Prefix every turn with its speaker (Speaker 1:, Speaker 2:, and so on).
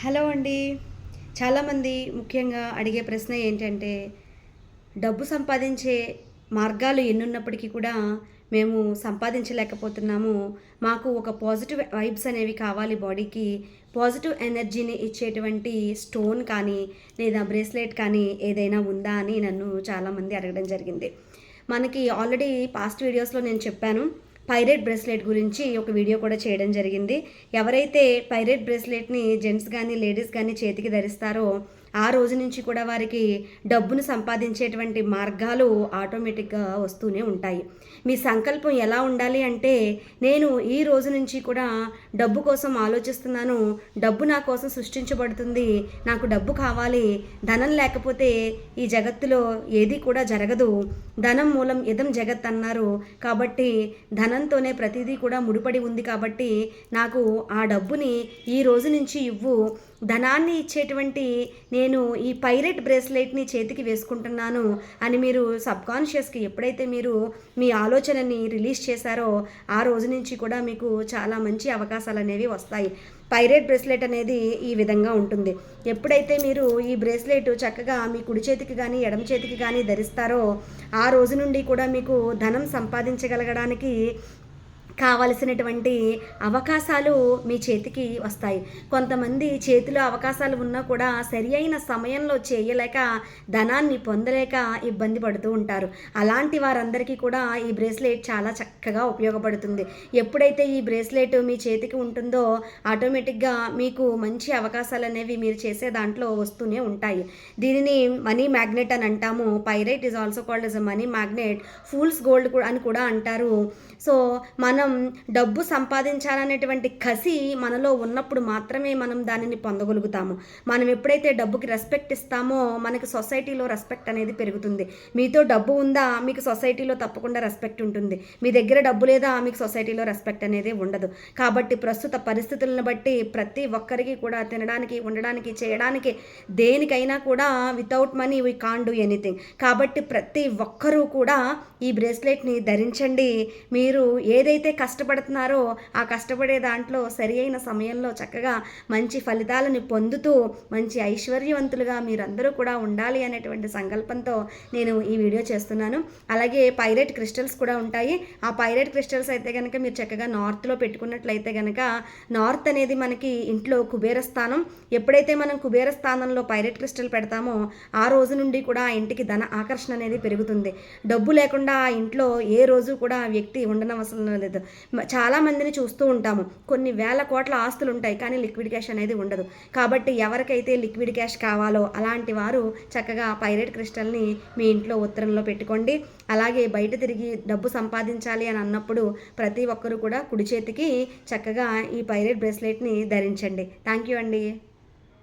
Speaker 1: Hello అండి. చాలామంది ముఖ్యంగా అడిగే ప్రశ్న ఏంటంటే డబ్బు సంపాదించే మార్గాలు ఎన్నున్నప్పటికీ కూడా మేము సంపాదించలేకపోతున్నాము. మాకు ఒక పాజిటివ్ వైబ్స్ అనేవి కావాలి బాడీకి. పాజిటివ్ ఎనర్జీని ఇచ్చేటువంటి స్టోన్ కానీ లేదా బ్రేస్లెట్ కానీ ఏదైనా ఉందా అని నన్ను చాలామంది అడగడం జరిగింది. మనకి ఆల్రెడీ పాస్ట్ వీడియోస్లో నేను చెప్పాను. పైరేట్ బ్రేస్లెట్ గురించి ఒక వీడియో కూడా చేయడం జరిగింది. ఎవరైతే పైరేట్ బ్రేస్లెట్ని జెంట్స్ కానీ లేడీస్ కానీ చేతికి ధరిస్తారో ఆ రోజు నుంచి కూడా వారికి డబ్బును సంపాదించేటువంటి మార్గాలు ఆటోమేటిక్గా వస్తూనే ఉంటాయి. మీ సంకల్పం ఎలా ఉండాలి అంటే నేను ఈ రోజు నుంచి కూడా డబ్బు కోసం ఆలోచిస్తున్నాను డబ్బు నా కోసం సృష్టించబడుతుంది నాకు డబ్బు కావాలి ధనం లేకపోతే ఈ జగత్తులో ఏది కూడా జరగదు ధనం మూలం ఇదం జగత్ అన్నారు. కాబట్టి ధనంతోనే ప్రతిదీ కూడా ముడిపడి ఉంది కాబట్టి నాకు ఆ డబ్బుని ఈ రోజు నుంచి ఇవ్వు ధనాన్ని ఇచ్చేటువంటి నేను ఈ పైరెట్ బ్రేస్లెట్ని చేతికి వేసుకుంటున్నాను అని మీరు సబ్కాన్షియస్కి ఎప్పుడైతే మీరు మీ ఆలోచనని రిలీజ్ చేశారో ఆ రోజు నుంచి కూడా మీకు చాలా మంచి అవకాశాలు అనేవి వస్తాయి. పైరేట్ బ్రేస్లెట్ అనేది ఈ విధంగా ఉంటుంది. ఎప్పుడైతే మీరు ఈ బ్రేస్లెట్ చక్కగా మీ కుడి చేతికి కానీ ఎడమ చేతికి కానీ ధరిస్తారో ఆ రోజు నుండి కూడా మీకు ధనం సంపాదించగలగడానికి కావలసినటువంటి అవకాశాలు మీ చేతికి వస్తాయి. కొంతమంది చేతిలో అవకాశాలు ఉన్నా కూడా సరి అయిన సమయంలో చేయలేక ధనాన్ని పొందలేక ఇబ్బంది పడుతూ ఉంటారు. అలాంటి వారందరికీ కూడా ఈ బ్రేస్లెట్ చాలా చక్కగా ఉపయోగపడుతుంది. ఎప్పుడైతే ఈ బ్రేస్లెట్ మీ చేతికి ఉంటుందో ఆటోమేటిక్గా మీకు మంచి అవకాశాలు అనేవి మీరు చేసే దాంట్లో వస్తూనే ఉంటాయి. దీనిని మనీ మ్యాగ్నెట్ అని అంటాము. Pyrite is also called as money magnet. Fools gold కూడా అని కూడా అంటారు. సో మన మనం డబ్బు సంపాదించాలనేటువంటి కసి మనలో ఉన్నప్పుడు మాత్రమే మనం దానిని పొందగలుగుతాము. మనం ఎప్పుడైతే డబ్బుకి రెస్పెక్ట్ ఇస్తామో మనకి సొసైటీలో రెస్పెక్ట్ అనేది పెరుగుతుంది. మీతో డబ్బు ఉందా మీకు సొసైటీలో తప్పకుండా రెస్పెక్ట్ ఉంటుంది. మీ దగ్గర డబ్బు లేదా మీకు సొసైటీలో రెస్పెక్ట్ అనేది ఉండదు. కాబట్టి ప్రస్తుత పరిస్థితులను బట్టి ప్రతి ఒక్కరికి కూడా తినడానికి ఉండడానికి చేయడానికి దేనికైనా కూడా without money we can do anything కాబట్టి ప్రతి ఒక్కరూ కూడా ఈ బ్రేస్లెట్ని ధరించండి. మీరు ఏదైతే కష్టపడుతున్నారో ఆ కష్టపడే దాంట్లో సరి అయిన సమయంలో చక్కగా మంచి ఫలితాలను పొందుతూ మంచి ఐశ్వర్యవంతులుగా మీరందరూ కూడా ఉండాలి అనేటువంటి సంకల్పంతో నేను ఈ వీడియో చేస్తున్నాను. అలాగే పైరెట్ క్రిస్టల్స్ కూడా ఉంటాయి. ఆ పైరెట్ క్రిస్టల్స్ అయితే కనుక మీరు చక్కగా నార్త్లో పెట్టుకున్నట్లయితే కనుక నార్త్ అనేది మనకి ఇంట్లో కుబేర స్థానం. ఎప్పుడైతే మనం కుబేర స్థానంలో పైరెట్ క్రిస్టల్ పెడతామో ఆ రోజు నుండి కూడా ఆ ఇంటికి ధన ఆకర్షణ అనేది పెరుగుతుంది. డబ్బు లేకుండా ఆ ఇంట్లో ఏ రోజు కూడా ఆ వ్యక్తి ఉండనవసరం లేదు. చాలా మందిని చూస్తూ ఉంటాము. కొన్ని వేల కోట్ల ఆస్తులు ఉంటాయి కానీ లిక్విడ్ క్యాష్ అనేది ఉండదు. కాబట్టి ఎవరికైతే లిక్విడ్ క్యాష్ కావాలో అలాంటి వారు చక్కగా పైరేట్ క్రిస్టల్ని మీ ఇంట్లో ఉత్తరంలో పెట్టుకోండి. అలాగే బయట తిరిగి డబ్బు సంపాదించాలి అని అన్నప్పుడు ప్రతి ఒక్కరూ కూడా కుడి చేతికి చక్కగా ఈ పైరేట్ బ్రేస్లెట్ని ధరించండి. థ్యాంక్ యూ అండి.